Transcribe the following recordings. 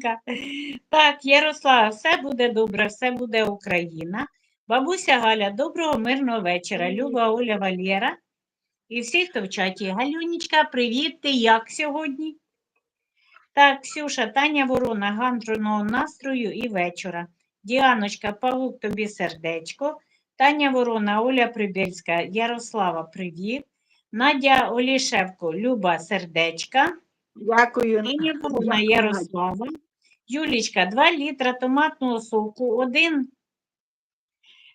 Галинка. Так, Ярослава, все буде добре, все буде Україна. Бабуся Галя, доброго мирного вечора. Люба Оля Валєра. І всі, хто в чаті. Галюнічка, привіт, ти як сьогодні? Так, Ксюша, Таня Ворона, гандроного настрою і вечора. Діаночка, Павук, тобі сердечко. Таня Ворона, Оля Прибільська, Ярослава, привіт. Надя Олішевко, Люба, сердечка. Дякую. Таня Ворона, Ярослава. Юлічка, 2 літра томатного соку, 1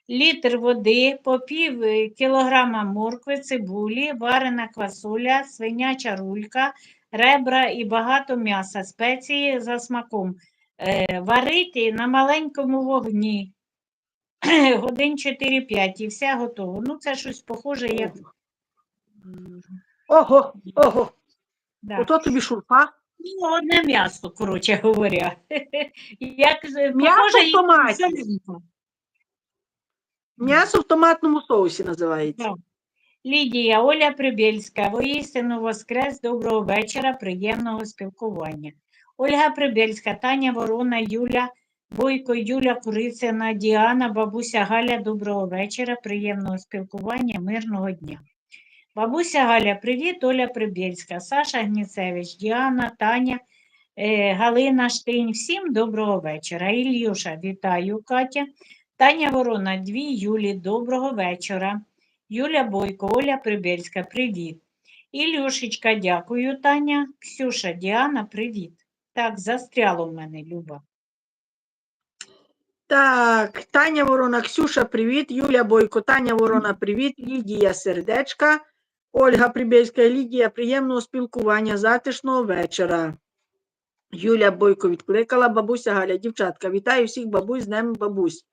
літр води, по пів кілограма моркви, цибулі, варена квасоля, свиняча рулька, ребра і багато м'яса, спеції за смаком. Е, варити на маленькому вогні. Годин 4-5 і все готово. Ну, це щось похоже, як. Ого, ого. Да. Ото тобі шурпа. Ну, одне м'ясо, коротше говоря. Як, М'ясо в томаті. М'ясо в томатному соусі називається. Лідія, Оля Прибільська, воістину воскрес, доброго вечора, приємного спілкування. Ольга Прибільська, Таня Ворона, Юля, Бойко, Юля Курицина, Діана, бабуся Галя, доброго вечора, приємного спілкування, мирного дня. Бабуся Галя, привіт, Оля Прибільська, Саша Гніцевич, Діана, Таня, е, Галина Штинь, всім доброго вечора. Ільюша, вітаю, Катя. Таня Ворона, дві Юлі, доброго вечора. Юля Бойко, Оля Прибельська, привіт. Ілюшечка, дякую, Таня. Ксюша, Діана, привіт. Так, застряло в мене, Люба. Так, Таня Ворона, Ксюша, привіт. Юля Бойко, Таня Ворона, привіт. Лідія Сердечка, Ольга Прибєльська, Лідія, приємного спілкування, затишного вечора. Юля Бойко відкликала, бабуся Галя, дівчатка, вітаю всіх бабусь з Днем бабусь.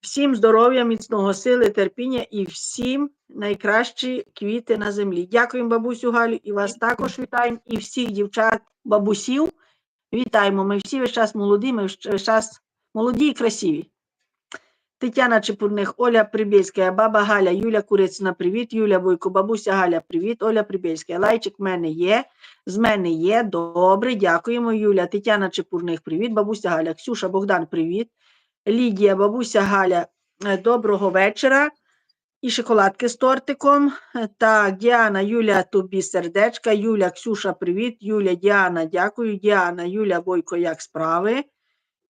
Всім здоров'я, міцного сили, терпіння і всім найкращі квіти на землі. Дякуємо, бабусю Галю, і вас також вітаємо, і всіх дівчат, бабусів. Вітаємо. Ми всі весь час молоді, ми весь час молоді і красиві. Тетяна Чепурних, Оля Прибєльська, баба Галя, Юля Курицина, привіт, Юля Бойко, бабуся Галя, привіт, Оля Прибєльська. Лайчик в мене є, з мене є. Добре, дякуємо, Юля. Тетяна Чепурних, привіт, бабуся Галя, Ксюша, Богдан, привіт. Лідія, бабуся Галя, е, доброго вечора. І шоколадки з тортиком. Е, Так, Діана, Юля, тобі сердечка. Юля, Ксюша, привіт. Юля, Діана, дякую. Діана, Юля, Бойко, як справи?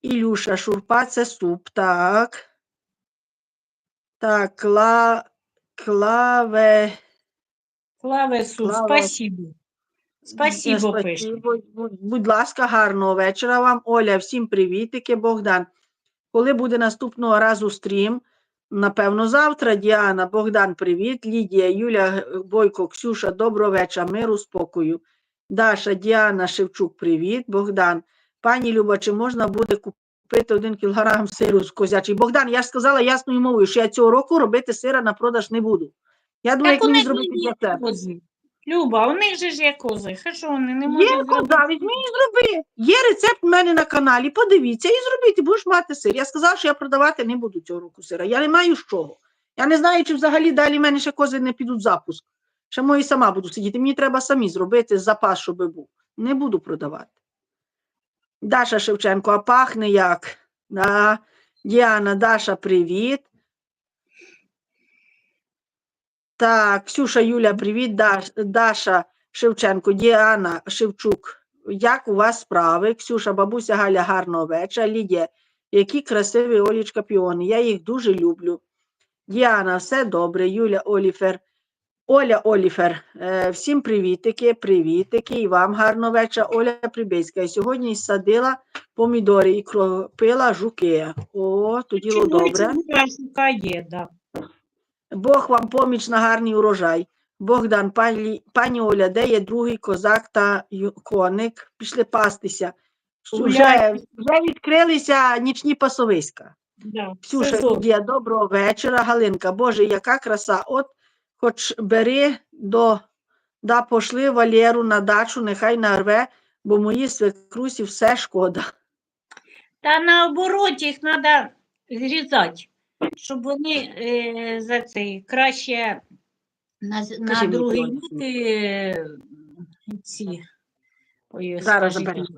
Ілюша, шурпа, це суп. Так. Так, кла... клаве. Слава Ісус, Слава. спасибо. Спасибо, Е, спасибо. Будь- Будь ласка, гарного вечора вам. Оля, всім привітики, Богдан. Коли буде наступного разу стрім? Напевно, завтра. Діана, Богдан, привіт. Лідія, Юля, Бойко, Ксюша, доброго вечора, миру, спокою. Даша, Діана, Шевчук, привіт. Богдан. Пані Люба, чи можна буде купити один кілограм сиру з козячий? Богдан, я ж сказала ясною мовою, що я цього року робити сира на продаж не буду. Я думаю, як мені зробити є для кози. Люба, у них же ж є кози. Що вони не можуть зробити? коза, візьми і зроби. Є рецепт в мене на каналі, подивіться і зробіть, і будеш мати сир. Я сказала, що я продавати не буду цього року сира. Я не маю з чого. Я не знаю, чи взагалі далі в мене ще кози не підуть в запуск. Ще мої сама буду сидіти. Мені треба самі зробити запас, щоб був. Не буду продавати. Даша Шевченко, а пахне як? Да. Діана, Даша, привіт. Так, Ксюша, Юля, привіт. Даш, Даша Шевченко, Діана Шевчук. Як у вас справи? Ксюша, бабуся Галя, гарного вечора. Лідія, які красиві Олічка піони. Я їх дуже люблю. Діана, все добре. Юля Оліфер. Оля Оліфер, е, всім привітики, привітики, і вам гарного вечора. Оля Прибицька. І сьогодні садила помідори і кропила жуки. О, то діло добре. цибуля шукає, да. Бог вам поміч на гарний урожай. Богдан, пані, пані Оля, де є другий козак та коник? Пішли пастися. Вже, вже відкрилися нічні пасовиська. Да. Ксюша. Доброго вечора. Галинка, Боже, яка краса. От хоч бери до да пошли Валєру на дачу, нехай нарве, бо мої свекрусі все шкода. Та наоборот, їх треба зрізати, щоб вони е, за цей краще на, на Кажи другий рік е, ці. Ой, Зараз скажіть,